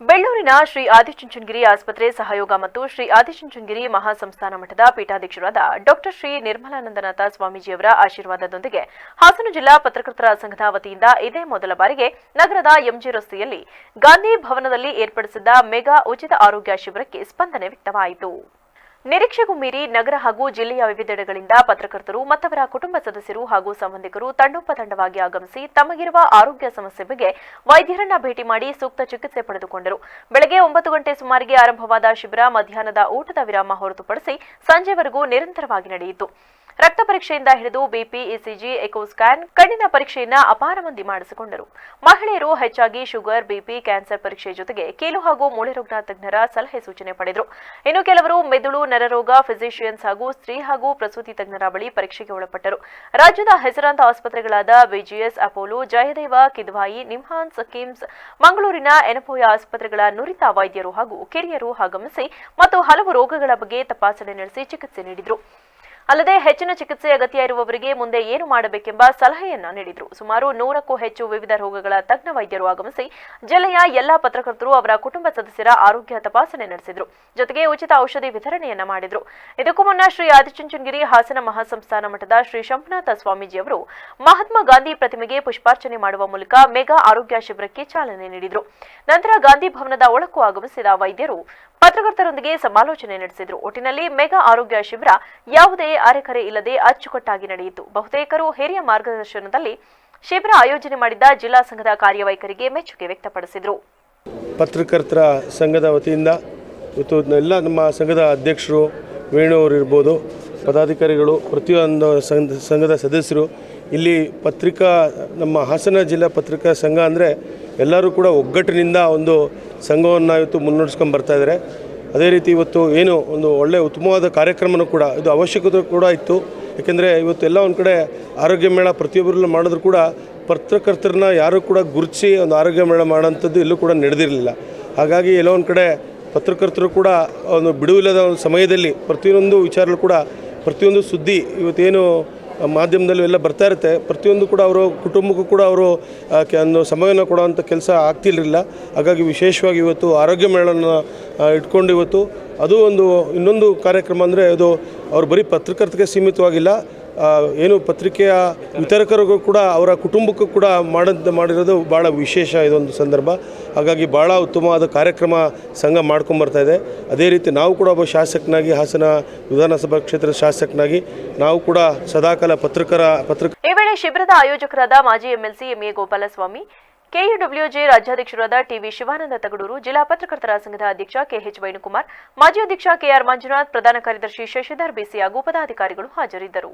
ಬೆಳ್ಳೂರಿನ ಶ್ರೀ ಆದಿಚುಂಚನಗಿರಿ ಆಸ್ಪತ್ರೆ ಸಹಯೋಗ ಮತ್ತು ಶ್ರೀ ಆದಿಚುಂಚನಗಿರಿ ಮಹಾಸಂಸ್ಥಾನ ಮಠದ ಪೀಠಾಧ್ಯಕ್ಷರಾದ ಡಾಕ್ಟರ್ ಶ್ರೀ ನಿರ್ಮಲಾನಂದನಾಥ ಸ್ವಾಮೀಜಿಯವರ ಆಶೀರ್ವಾದದೊಂದಿಗೆ ಹಾಸನ ಜಿಲ್ಲಾ ಪತ್ರಕರ್ತರ ಸಂಘದ ವತಿಯಿಂದ ಇದೇ ಮೊದಲ ಬಾರಿಗೆ ನಗರದ ಎಂಜಿ ರಸ್ತೆಯಲ್ಲಿ ಗಾಂಧಿ ಭವನದಲ್ಲಿ ಏರ್ಪಡಿಸಿದ್ದ ಮೆಗಾ ಉಚಿತ ಆರೋಗ್ಯ ಶಿಬಿರಕ್ಕೆ ಸ್ಪಂದನೆ ವ್ಯಕ್ತವಾಯಿತು. ನಿರೀಕ್ಷೆಗೂ ಮೀರಿ ನಗರ ಹಾಗೂ ಜಿಲ್ಲೆಯ ವಿವಿಧೆಡೆಗಳಿಂದ ಪತ್ರಕರ್ತರು, ಮತ್ತವರ ಕುಟುಂಬ ಸದಸ್ಯರು ಹಾಗೂ ಸಂಬಂಧಿಕರು ತಂಡೋಪತಂಡವಾಗಿ ಆಗಮಿಸಿ ತಮಗಿರುವ ಆರೋಗ್ಯ ಸಮಸ್ಯೆ ಬಗ್ಗೆ ವೈದ್ಯರನ್ನ ಭೇಟಿ ಮಾಡಿ ಸೂಕ್ತ ಚಿಕಿತ್ಸೆ ಪಡೆದುಕೊಂಡರು. ಬೆಳಗ್ಗೆ ಒಂಬತ್ತು ಗಂಟೆ ಸುಮಾರಿಗೆ ಆರಂಭವಾದ ಶಿಬಿರ ಮಧ್ಯಾಹ್ನದ ಊಟದ ವಿರಾಮ ಹೊರತುಪಡಿಸಿ ಸಂಜೆವರೆಗೂ ನಿರಂತರವಾಗಿ ನಡೆಯಿತು. ರಕ್ತ ಪರೀಕ್ಷೆಯಿಂದ ಹಿಡಿದು ಬಿಪಿ, ಇಸಿಜಿ, ಎಕೋ ಸ್ಕ್ಯಾನ್ ಕಣ್ಣಿನ ಪರೀಕ್ಷೆಯನ್ನ ಅಪಾರ ಮಂದಿ ಮಾಡಿಸಿಕೊಂಡರು. ಮಹಿಳೆಯರು ಹೆಚ್ಚಾಗಿ ಶುಗರ್, ಬಿಪಿ, ಕ್ಯಾನ್ಸರ್ ಪರೀಕ್ಷೆ ಜೊತೆಗೆ ಕೀಲು ಹಾಗೂ ಮೂಳೆ ರೋಗ ತಜ್ಞರ ಸಲಹೆ ಸೂಚನೆ ಪಡೆದರು. ಇನ್ನು ಕೆಲವರು ಮೆದುಳು, ನರರೋಗ, ಫಿಸಿಷಿಯನ್ಸ್ ಹಾಗೂ ಸ್ತ್ರೀ ಹಾಗೂ ಪ್ರಸೂತಿ ತಜ್ಞರ ಬಳಿ ಪರೀಕ್ಷೆಗೆ ಒಳಪಟ್ಟರು. ರಾಜ್ಯದ ಹೆಸರಾಂತ ಆಸ್ಪತ್ರೆಗಳಾದ BGS Apollo, Jayadeva, Kidwai, NIMHANS, KIMS, ಮಂಗಳೂರಿನ ಎನಪೋಯ ಆಸ್ಪತ್ರೆಗಳ ನುರಿತ ವೈದ್ಯರು ಹಾಗೂ ಕಿರಿಯರು ಆಗಮಿಸಿ ಮತ್ತು ಹಲವು ರೋಗಗಳ ಬಗ್ಗೆ ತಪಾಸಣೆ ನಡೆಸಿ ಚಿಕಿತ್ಸೆ ನೀಡಿದರು. ಅಲ್ಲದೆ ಹೆಚ್ಚಿನ ಚಿಕಿತ್ಸೆ ಅಗತ್ಯ ಇರುವವರಿಗೆ ಮುಂದೆ ಏನು ಮಾಡಬೇಕೆಂಬ ಸಲಹೆಯನ್ನ ನೀಡಿದರು. ಸುಮಾರು ನೂರಕ್ಕೂ ಹೆಚ್ಚು ವಿವಿಧ ರೋಗಗಳ ತಜ್ಞ ವೈದ್ಯರು ಆಗಮಿಸಿ ಜಿಲ್ಲೆಯ ಎಲ್ಲಾ ಪತ್ರಕರ್ತರು ಅವರ ಕುಟುಂಬ ಸದಸ್ಯರ ಆರೋಗ್ಯ ತಪಾಸಣೆ ನಡೆಸಿದರು. ಜೊತೆಗೆ ಉಚಿತ ಔಷಧಿ ವಿತರಣೆಯನ್ನ ಮಾಡಿದರು. ಇದಕ್ಕೂ ಮುನ್ನ ಶ್ರೀ ಆದಿಚುಂಚನಗಿರಿ ಹಾಸನ ಮಹಾಸಂಸ್ಥಾನ ಮಠದ ಶ್ರೀ ಶಂಭುನಾಥ ಸ್ವಾಮೀಜಿ ಅವರು ಮಹಾತ್ಮ ಗಾಂಧಿ ಪ್ರತಿಮೆಗೆ ಪುಷ್ಪಾರ್ಚನೆ ಮಾಡುವ ಮೂಲಕ ಮೆಗಾ ಆರೋಗ್ಯ ಶಿಬಿರಕ್ಕೆ ಚಾಲನೆ ನೀಡಿದರು. ನಂತರ ಗಾಂಧಿ ಭವನದ ಒಳಕ್ಕೂ ಆಗಮಿಸಿದ ವೈದ್ಯರು ಪತ್ರಕರ್ತರೊಂದಿಗೆ ಸಮಾಲೋಚನೆ ನಡೆಸಿದರು. ಒಟ್ಟಿನಲ್ಲಿ ಮೆಗಾ ಆರೋಗ್ಯ ಶಿಬಿರ ಯಾವುದೇ ಅರೆಕರೆ ಇಲ್ಲದೆ ಅಚ್ಚುಕಟ್ಟಾಗಿ ನಡೆಯಿತು. ಬಹುತೇಕರು ಹಿರಿಯ ಮಾರ್ಗದರ್ಶನದಲ್ಲಿ ಶಿಬಿರ ಆಯೋಜನೆ ಮಾಡಿದ್ದ ಜಿಲ್ಲಾ ಸಂಘದ ಕಾರ್ಯವೈಖರಿಗೆ ಮೆಚ್ಚುಗೆ ವ್ಯಕ್ತಪಡಿಸಿದರು. ಪತ್ರಕರ್ತರ ಸಂಘದ ವತಿಯಿಂದ ಮತ್ತು ಎಲ್ಲ ನಮ್ಮ ಸಂಘದ ಅಧ್ಯಕ್ಷರು ವೇಣು ಅವರು ಇರ್ಬೋದು, ಪದಾಧಿಕಾರಿಗಳು, ಪ್ರತಿಯೊಂದು ಸಂಘ, ಸಂಘದ ಸದಸ್ಯರು, ಇಲ್ಲಿ ಪತ್ರಿಕಾ, ನಮ್ಮ ಹಾಸನ ಜಿಲ್ಲಾ ಪತ್ರಿಕಾ ಸಂಘ ಅಂದರೆ ಎಲ್ಲರೂ ಕೂಡ ಒಗ್ಗಟ್ಟಿನಿಂದ ಒಂದು ಸಂಘವನ್ನು ಇವತ್ತು ಮುನ್ನಡೆಸ್ಕೊಂಡು ಬರ್ತಾ ಇದ್ದಾರೆ ಅದೇ ರೀತಿ ಇವತ್ತು ಏನು ಒಂದು ಒಳ್ಳೆಯ ಉತ್ತಮವಾದ ಕಾರ್ಯಕ್ರಮನೂ ಕೂಡ ಇದು ಅವಶ್ಯಕತೆ ಕೂಡ ಇತ್ತು. ಏಕೆಂದರೆ ಇವತ್ತು ಎಲ್ಲ ಒಂದು ಕಡೆ ಆರೋಗ್ಯ ಮೇಳ ಪ್ರತಿಯೊಬ್ಬರಲ್ಲೂ ಮಾಡಿದ್ರು ಕೂಡ ಪತ್ರಕರ್ತರನ್ನ ಯಾರೂ ಕೂಡ ಗುರುತಿಸಿ ಒಂದು ಆರೋಗ್ಯ ಮೇಳ ಮಾಡೋಂಥದ್ದು ಎಲ್ಲೂ ಕೂಡ ನಡೆದಿರಲಿಲ್ಲ. ಹಾಗಾಗಿ ಎಲ್ಲೋ ಒಂದು ಕಡೆ ಪತ್ರಕರ್ತರು ಕೂಡ ಒಂದು ಬಿಡುವಿಲ್ಲದ ಒಂದು ಸಮಯದಲ್ಲಿ ಪ್ರತಿಯೊಂದು ವಿಚಾರಲ್ಲೂ ಕೂಡ ಪ್ರತಿಯೊಂದು ಸುದ್ದಿ ಇವತ್ತೇನು ಮಾಧ್ಯಮದಲ್ಲೂ ಎಲ್ಲ ಬರ್ತಾ ಇರುತ್ತೆ. ಪ್ರತಿಯೊಂದು ಕೂಡ ಅವರು ಕುಟುಂಬಕ್ಕೂ ಕೂಡ ಅವರು ಒಂದು ಸಮಯವನ್ನು ಕೊಡುವಂಥ ಕೆಲಸ ಆಗ್ತಿರಲಿಲ್ಲ. ಹಾಗಾಗಿ ವಿಶೇಷವಾಗಿ ಇವತ್ತು ಆರೋಗ್ಯ ಮೇಳನ ಇಟ್ಕೊಂಡು ಇವತ್ತು ಅದು ಒಂದು ಇನ್ನೊಂದು ಕಾರ್ಯಕ್ರಮ ಅಂದರೆ ಅದು ಅವರು ಬರೀ ಪತ್ರಕರ್ತರಿಗೆ ಸೀಮಿತವಾಗಿಲ್ಲ. ಏನು ಪತ್ರಿಕೆಯ ವಿತರಕರಿಗೂ ಕೂಡ, ಅವರ ಕುಟುಂಬಕ್ಕೂ ಕೂಡ ಮಾಡಿದ, ಮಾಡಿರೋದು ಭಾಳ ವಿಶೇಷ ಇದೊಂದು ಸಂದರ್ಭ. ಹಾಗಾಗಿ ಭಾಳ ಉತ್ತಮವಾದ ಕಾರ್ಯಕ್ರಮ ಸಂಘ ಮಾಡ್ಕೊಂಬರ್ತಾ ಇದೆ. ಅದೇ ರೀತಿ ನಾವು ಕೂಡ ಒಬ್ಬ ಶಾಸಕನಾಗಿ, ಹಾಸನ ವಿಧಾನಸಭಾ ಕ್ಷೇತ್ರದ ಶಾಸಕನಾಗಿ ನಾವು ಕೂಡ ಸದಾಕಾಲ ಪತ್ರಕರ, ಪತ್ರಿಕೆ ಈ ವೇಳೆ ಶಿಬಿರದ ಆಯೋಜಕರಾದ ಮಾಜಿ ಎಂಎಲ್ಸಿ ಎಂಎ ಗೋಪಾಲಸ್ವಾಮಿ, ಕೆಯುಡಬ್ಲ್ಯೂಜೆ ರಾಜ್ಯಾಧ್ಯಕ್ಷರಾದ ಟಿವಿ ಶಿವಾನಂದ ತಗಡೂರು, ಜಿಲ್ಲಾ ಪತ್ರಕರ್ತರ ಸಂಘದ ಅಧ್ಯಕ್ಷ ಕೆಎಚ್ ವೇಣುಕುಮಾರ್, ಮಾಜಿ ಅಧ್ಯಕ್ಷ ಕೆಆರ್ ಮಂಜುನಾಥ್, ಪ್ರಧಾನ ಕಾರ್ಯದರ್ಶಿ ಶಶಿಧರ್ ಬಿಸಿ ಹಾಗೂ ಪದಾಧಿಕಾರಿಗಳು ಹಾಜರಿದ್ದರು.